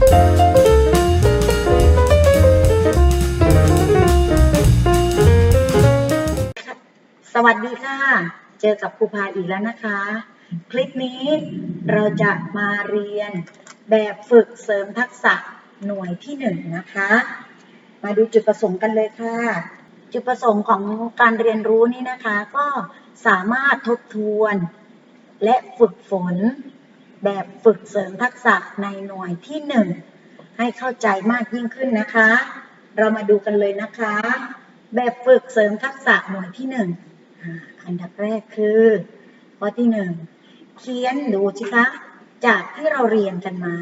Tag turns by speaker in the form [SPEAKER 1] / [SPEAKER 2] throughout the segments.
[SPEAKER 1] สวัสดีค่ะ เจอกับครูพาอีกแล้วนะคะ คลิปนี้เราจะมาเรียนแบบฝึกเสริมทักษะหน่วยที่หนึ่งนะคะ มาดูจุดประสงค์กันเลยค่ะ จุดประสงค์ของการเรียนรู้นี้นะคะ ก็สามารถทบทวนและฝึกฝน แบบฝึกเสริมทักษะในหน่วยที่หนึ่งให้เข้าใจมากยิ่งขึ้นนะคะ เรามาดูกันเลยนะคะ แบบฝึกเสริมทักษะหน่วยที่หนึ่งอันดับแรกคือข้อที่หนึ่งเขียนดูสิคะจากที่เราเรียนกันมา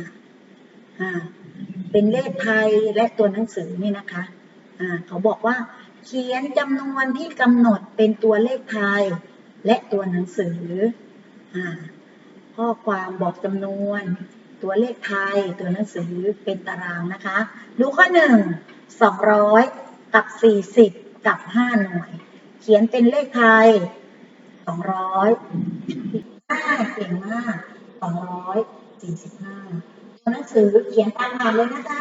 [SPEAKER 1] เป็นเลขไทยและตัวหนังสือนี่นะคะเขาบอกว่าเขียนจำนวนที่กำหนดเป็นตัวเลขไทยและตัวหนังสืออ ข้อความบอกจำนวน ตัวเลขไทย ตัวหนังสือเป็นตารางนะคะ ดูข้อหนึ่งสองร้อยกับสี่สิบกับห้าหน่วย เขียนเป็นเลขไทยสองร้อยห้าเก่งมากสองร้อยสี่สิบห้าตัวหนังสือเขียนตามอ่านเลยนะคะ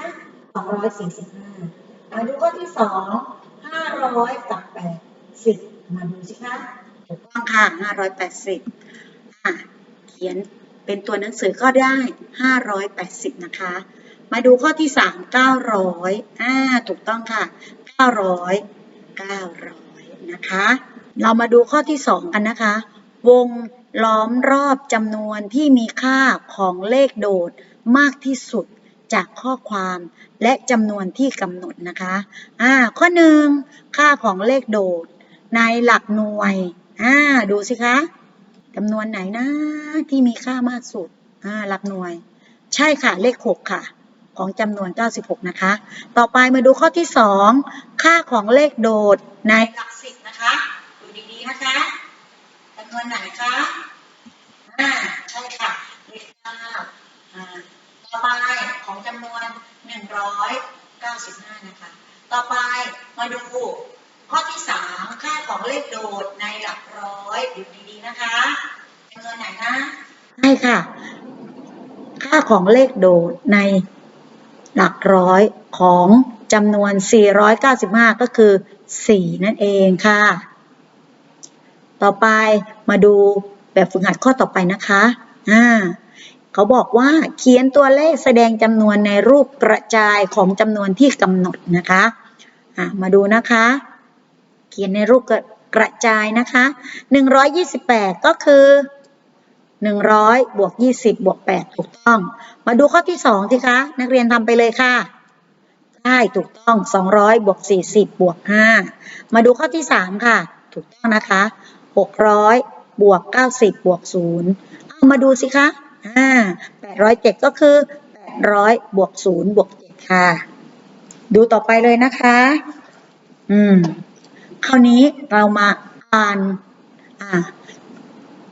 [SPEAKER 1] สองร้อยสี่สิบห้ามาดูข้อที่สองห้าร้อยกับแปดสิบมาดูสิคะถูกต้องค่ะห้าร้อยแปดสิบอะ ขียนเป็นตัวหนังสือก็ได้ห้าร้อยแปดสิบนะคะ มาดูข้อที่สามเก้าร้อยอ่าถูกต้องค่ะเก้าร้อยเก้าร้อยนะคะ เรามาดูข้อที่สองกันนะคะ วงล้อมรอบจำนวนที่มีค่าของเลขโดดมากที่สุดจากข้อความและจำนวนที่กำหนดนะคะ อ่า ข้อหนึ่งค่าของเลขโดดในหลักหน่วย อ่า ดูสิคะ จำนวนไหนนะที่มีค่ามากสุดอ่าหลักหน่วย ใช่ค่ะเลข 6 ค่ะ ของจำนวน 96 นะคะ ต่อไปมาดูข้อที่ 2 ค่าของเลขโดดในหลักสิบนะคะดูดีๆนะคะจำนวนไหนคะอ่าใช่ค่ะเลขเก้าอ่าต่อไปของจำนวน 195 นะคะ ต่อไปมาดู ข้อที่ 3 ค่าของเลขโดดในหลักร้อยดูดีๆนะคะจำนวนไหนนะใช่ค่ะ ค่าของเลขโดดในหลักร้อยของจำนวน 495 ก็คือ 4 นั่นเองค่ะ ต่อไปมาดูแบบฝึกหัดข้อต่อไปนะคะอ่าเขาบอกว่าเขียนตัวเลขแสดงจำนวนในรูปกระจายของจำนวนที่กำหนดนะคะ อ่ามาดูนะคะ ขียนในรูปกระจายนะคะ 128 ก็คือ 100 บวก 20 บวก 8 ถูกต้อง มาดูข้อที่ 2 สิคะ นักเรียนทำไปเลยค่ะใช่ถูกต้อง 200 บวก 40 บวก 5 มาดูข้อที่ 3 ค่ะ ถูกต้องนะคะ 600 บวก 90 บวก 0 เอามาดูสิคะอ่า807 ก็คือ 800 บวก 0 บวก 7 ค่ะ ดูต่อไปเลยนะคะ อืม คราวนี้เรามาอ่านอ่า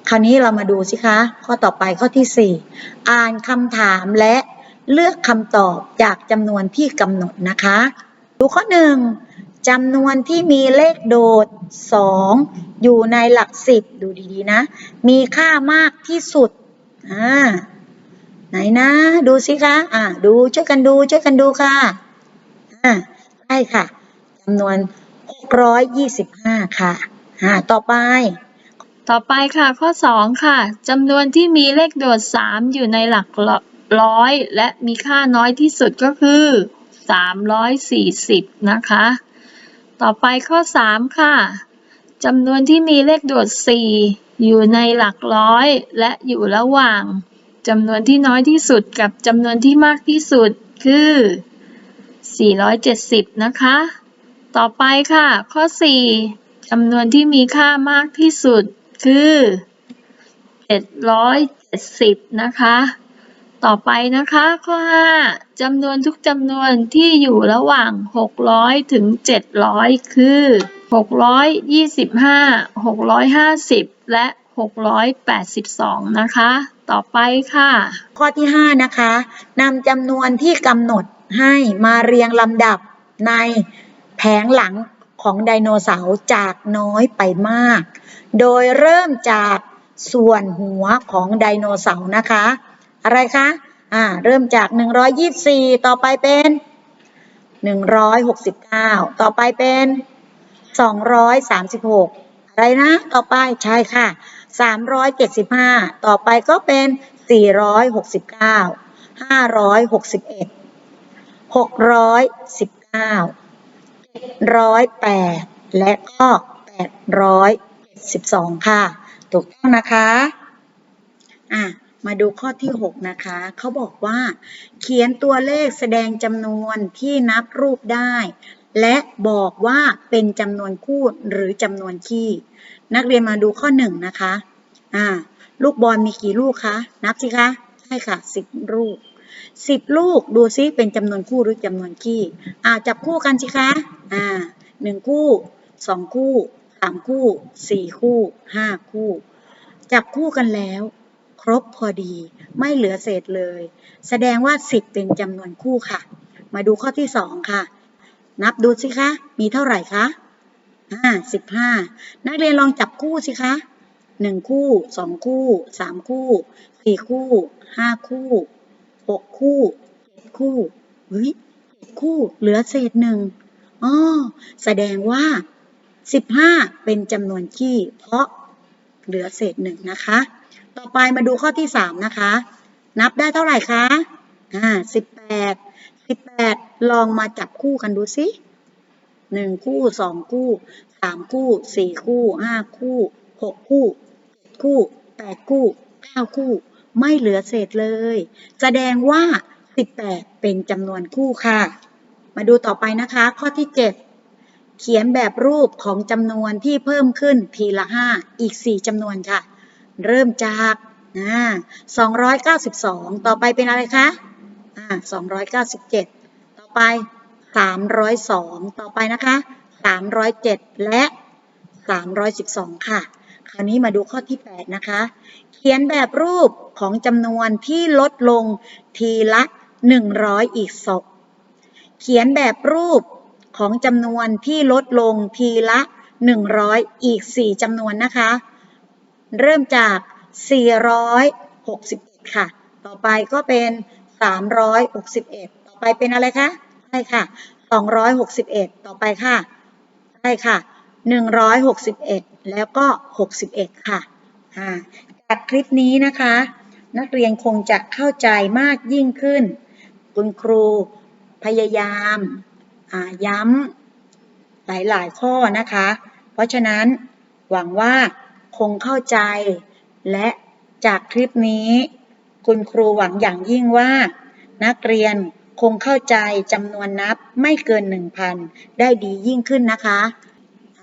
[SPEAKER 1] คราวนี้เรามาดูสิคะ ข้อต่อไปข้อที่ 4 อ่านคำถามและเลือกคำตอบจากจำนวนที่กำหนดนะคะ ดูข้อหนึ่งจำนวนที่มีเลขโดด 2 อยู่ในหลักสิบดูดีๆนะ มีค่ามากที่สุดอ่าไหนนะดูสิคะอ่าดูช่วยกันดูช่วยกันดูค่ะอ่าใช่ค่ะจำนวน 625ค่ะอ่าต่อไป
[SPEAKER 2] ต่อไปค่ะข้อ 2 ค่ะจำนวนที่มีเลขโดด 3 อยู่ในหลักร้อยและมีค่าน้อยที่สุดก็คือ 340 นะคะ ต่อไปข้อ 3 ค่ะจำนวนที่มีเลขโดด 4 อยู่ในหลักร้อย และอยู่ระหว่างจำนวนที่น้อยที่สุดกับจำนวนที่มากที่สุดคือ 470 นะคะ ต่อไปค่ะ ข้อ 4จำนวนที่มีค่ามากที่สุดคือ 770 นะคะ ต่อไปนะคะ ข้อ 5จำนวนทุกจำนวนที่อยู่ระหว่าง 600 ถึง 700 คือ 625 650 และ 682 นะคะ ต่อไปค่ะ
[SPEAKER 1] ข้อที่ 5 นะคะนำจำนวนที่กำหนดให้มาเรียงลำดับใน แผงหลังของไดโนเสาร์จากน้อยไปมาก โดยเริ่มจากส่วนหัวของไดโนเสาร์นะคะ อะไรคะ อ่า เริ่มจาก 124 ต่อไปเป็น 169 ต่อไปเป็น 236 อะไรนะ ต่อไปใช่ค่ะ 375 ต่อไปก็เป็น 469 561 619 ร้อยแปดและก็แปดร้อยเจ็ดสิบสองค่ะ ถูกต้องนะคะอะมาดูข้อที่ 6 นะคะ เขาบอกว่า เขียนตัวเลขแสดงจำนวนที่นับรูปได้ และบอกว่าเป็นจำนวนคู่หรือจำนวนคี่ นักเรียนมาดูข้อ 1 นะคะอ่าลูกบอลมีกี่ลูกคะ นับสิคะ ใช่ค่ะ 10 ลูก 10 ลูกดูซิเป็นจำนวนคู่หรือจำนวนคี่อ่าจับคู่กันสิคะอ่าหนึ่งคู่สองคู่สามคู่สี่คู่ห้าคู่ จับคู่กันแล้ว ครบพอดี ไม่เหลือเศษเลย แสดงว่า 10 เป็นจำนวนคู่ค่ะ มาดูข้อที่2ค่ะ นับดูสิคะ มีเท่าไหร่คะอ่า15นักเรียนลองจับคู่สิคะ1คู่2คู่3คู่4คู่5คู่ 6คู่7คู่เฮ้ย7คู่เหลือเศษหนึ่งอ๋อแสดงว่า15เป็นจำนวนคี่เพราะเหลือเศษหนึ่งนะคะ ต่อไปมาดูข้อที่3นะคะ นับได้เท่าไหร่คะอ่า18 18ลองมาจับคู่กันดูสิ1คู่2คู่3คู่4คู่5คู่6คู่7คู่8คู่9คู่ ไม่เหลือเศษเลย แสดงว่า 18 เป็นจำนวนคู่ค่ะ มาดูต่อไปนะคะ ข้อที่ 7 เขียนแบบรูปของจำนวนที่เพิ่มขึ้นทีละ 5 อีก 4จำนวนค่ะ เริ่มจาก292 ต่อไปเป็นอะไรคะ297 ต่อไป 302 ต่อไปนะคะ 307 และ 312 ค่ะ ราวนี้มาดูข้อที่ 8 นะคะ เขียนแบบรูปของจำนวนที่ลดลงทีละ 100 อีกศพเขียนแบบรูปของจำนวนที่ลดลงทีละ 100 อีก 4จำนวนนะคะ เริ่มจาก 461 ค่ะ ต่อไปก็เป็น 361 ต่อไปเป็นอะไรคะ ใช่ค่ะ 261 ต่อไปค่ะ ใช่ค่ะ 161 แล้วก็ 61 ค่ะอ่าจากคลิปนี้นะคะ นักเรียนคงจะเข้าใจมากยิ่งขึ้น คุณครูพยายามาย้ำหลายๆ ข้อนะคะ เพราะฉะนั้นหวังว่าคงเข้าใจ และจากคลิปนี้ คุณครูหวังอย่างยิ่งว่า นักเรียนคงเข้าใจจำนวนนับไม่เกิน 1,000 ได้ดียิ่งขึ้นนะคะ